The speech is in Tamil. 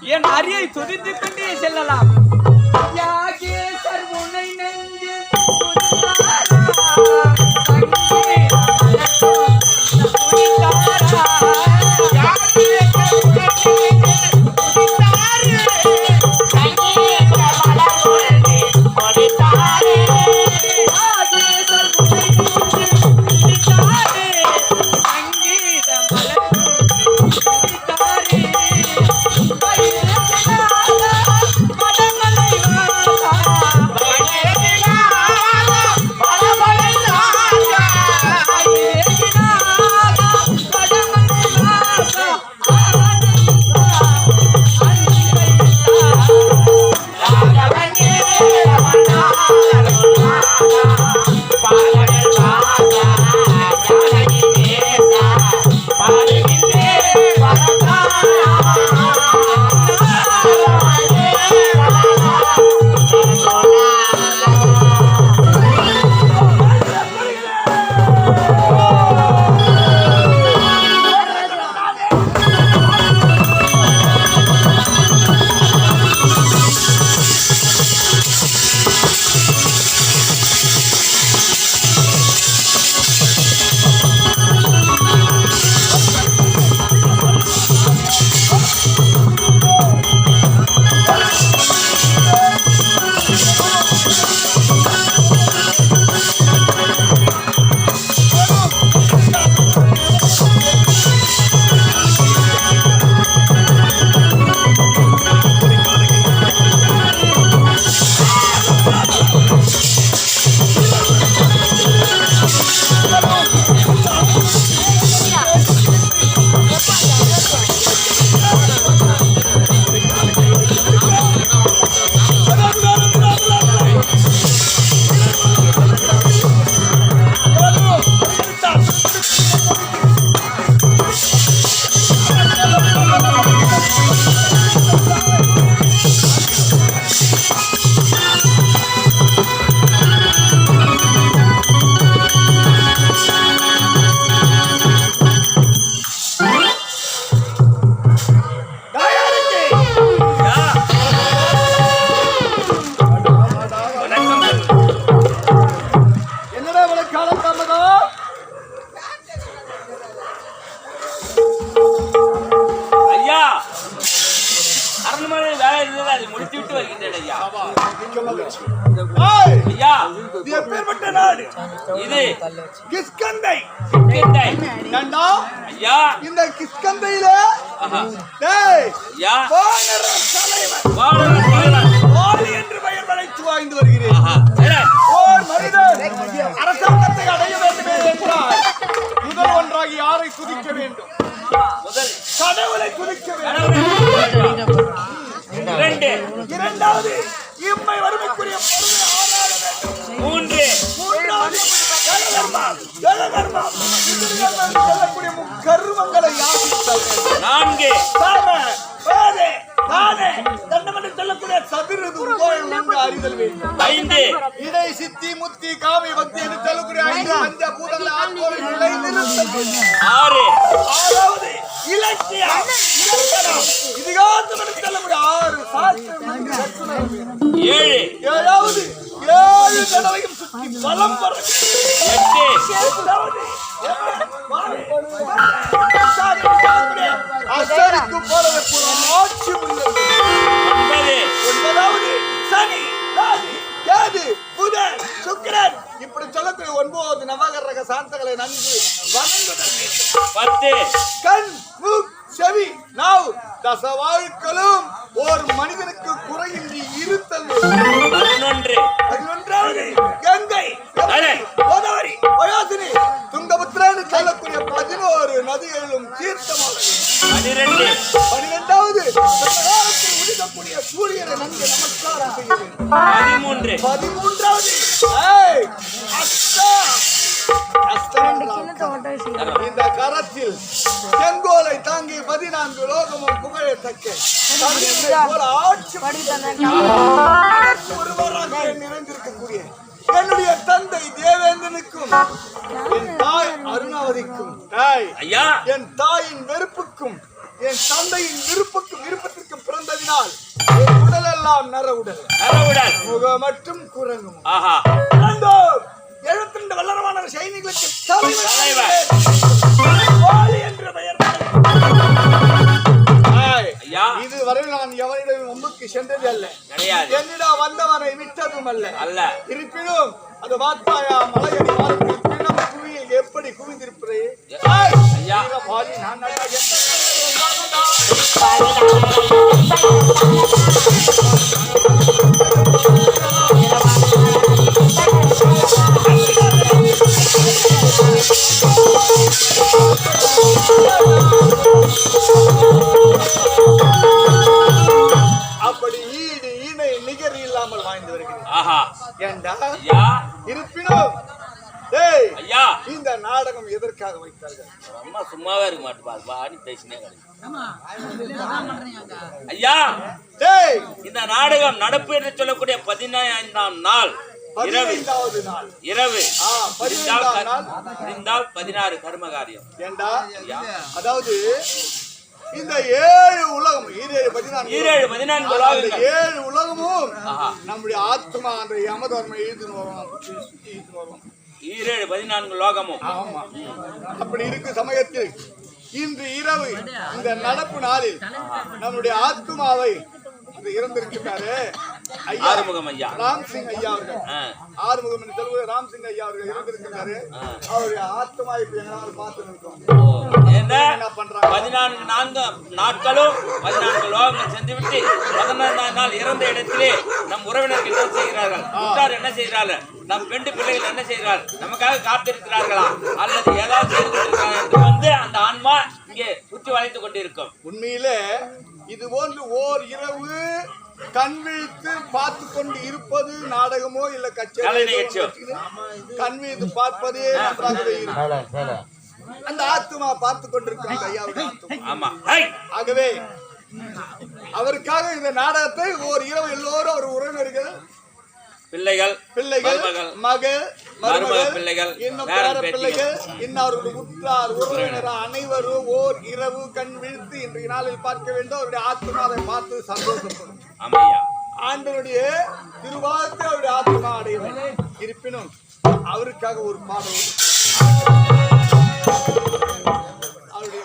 என் அரியை துதித்துக் கொண்டே செல்லலாம். இது கிஸ்கந்தை. இந்த கிஸ்கந்தையில என்று பெயர் வளைத்து வாய்ந்து வருகிறேன். அரசாங்கத்தை அடைய வேண்டுமே என்றால் முதல் ஒன்றாகி யாரை துதிக்க வேண்டும்? முதல். கடவுளை துதிக்க வேண்டும். இரண்டாவது இம்மை வறுமைக்குரிய பொருளை ஆராய வேண்டும் மூன்று மூன்றாவது சொல்லக்கூடிய யாசித்தல் வேண்டும். நான்கு சாம, தானே, சொல்லக்கூடிய அறிதல் வேண்டும். ஐந்து இடை சித்தி முத்தி காமி பக்தி என்று சொல்லக்கூடிய ஐந்து பஞ்ச பூதங்களை ஆட்கோலை நிலைநிறுத்தல் வேண்டும். ஆறு ஆறாவது இலக்கியம். இதிகாசம் சொல்லக்கூடிய ஆறு சாஸ்திரம். ஏழு. ஏழாவது ஏழு தடவையும் சுற்றி பலம் வர அசரிக்கு போறது ஆட்சி ஒன்பதாவது சனி ராகு கேது புதன் சுக்கிரன். இப்படி சொல்லக்கூடிய ஒன்பது நவகரக சாந்தங்களை நன்கு வணங்குதல். பத்து. கண் நாவ் தசவாழ்களும் ஓர் மனிதனுக்கு குறையின்றி இருத்தல். பதினொன்று. பதினொன்றாவது கங்கை. கோதாவரி வயாசினி துங்கபுத்திரன்னு சொல்லக்கூடிய பதினோரு நதிகளிலும் தீர்த்தமானது பனிரெண்டு. பனிரெண்டாவது காலத்தில் உதிக்கக்கூடிய சூரியனை நன்கு நமஸ்காரம் செய்ய வேண்டும். பதிமூன்று. பதிமூன்றாவது இந்த கரத்தில் செங்கோலை தாங்கி பதினான்கு லோகமும் புகழத்தக்க ஆட்சி ஒருவராக நிறைந்திருக்கக்கூடிய என்னுடைய தந்தை தேவேந்திரனுக்கும் என் தாய் அருணாவதிக்கும் தாய் ஐயா. என் தாயின் வெறுப்புக்கும் என் தந்தையின் விருப்புக்கும் விருப்பத்திற்கு எல்லாம் நர உடல். நரவுடல் முகம் மற்றும் குரங்கும். ஆஹா. இரண்டோர் வல்லரமான சைனிகளுக்கு தலைவர் என்ற பெயர் இது வரை நான் எவரிடம் மும்புக்கு சென்றது அல்ல. கிடையாது. என்னிடம் வந்தவனை விட்டதும் அல்ல. அல்ல. இருப்பினும் அது வாத்தாயா மலையடி வாழ்க்கை பிணம் குவியில் எப்படி குவிந்திருப்பது. பாலி நான் நல்லா நிகர் இல்லாமல் வாழ்ந்து வருகிறேன். ஆஹா. ஏண்டா? ஐயா. இருப்பினும் டேய் ஐயா. இந்த நாடகம் எதற்காக வைத்தார்கள்? அம்மா சும்மாவே இருக்க வாடி பேசினே. ஐயா. டேய் இந்த நாடகம் நடப்பு என்று சொல்லக்கூடிய பதினைந்தாம் நாள் இரவு. இரவு. பதினாறு கர்ம காரியம் அதாவது இந்த ஏழு உலகம் ஈரேழு பதினான்கு ஈரேழு பதினான்கு ஏழு உலகமும். நம்முடைய ஆத்மா அந்த யமதர்ம இழுத்துன்னு வரும் இழுத்துன்னு வரும் ஈரேழு பதினான்கு லோகமும். ஆமா. அப்படி இருக்கு சமயத்தில். இன்று இரவு இந்த நடப்பு நாளில் நம்முடைய ஆத்மாவை அது இறந்திருக்கிறாரு ஆறுமுகம் ஐயா. ராம் சிங் ஐயா அவர்கள். ஆறுமுகம் என்று சொல்வது ராம் சிங் ஐயா அவர்கள் இறந்திருக்கிறாரு அவருடைய ஆத்மா இப்ப எங்களால் பார்த்து ஓ, என்ன பண்றாங்க? பதினான்கு நான்கு நாட்களும் பதினான்கு லோகங்கள் சென்று விட்டு பதினைந்தாம் நாள் இறந்த இடத்திலே நம் உறவினர்கள் என்ன செய்கிறார்கள்? உற்றார் என்ன செய்கிறார்கள்? நம் பெண்டு பிள்ளைகள் என்ன செய்கிறார்கள்? நமக்காக காத்திருக்கிறார்களா? அல்லது ஏதாவது என்று வந்து அந்த ஆன்மா இங்கே சுற்றி வளைத்துக் கொண்டிருக்கும். உண்மையிலே இது போன்று ஓர் இரவு கண் விழித்து பார்த்து கொண்டு இருப்பது நாடகமோ இல்ல கலை நிகழ்ச்சியோ. கச்சேரி கண் விழித்து பார்ப்பதே நன்றாகவே இருக்கும் அந்த ஆத்மா பார்த்து கொண்டிருக்கும் அந்த ஐயாவுடைய! ஆகவே அவருக்காக இந்த நாடகத்தை ஓர் இரவு எல்லோரும் அவர் உறவினர்கள் பிள்ளைகள் பிள்ளைகள் மகள் மருமக பிள்ளைகள், இன்னும் பேர. பிள்ளைகள் இன்னும் அவருடைய உற்றார் உறவினர் அனைவரும் ஓர் இரவு கண் விழித்து இன்றைய நாளில் பார்க்க வேண்டும் அவருடைய ஆத்மாவை பார்த்து சந்தோஷப்படும் ஆமையா ஆண்டவருடைய திருவாக்கு அவருடைய ஆத்மா அடைய. இருப்பினும் அவருக்காக ஒரு பாடல். அவருடைய?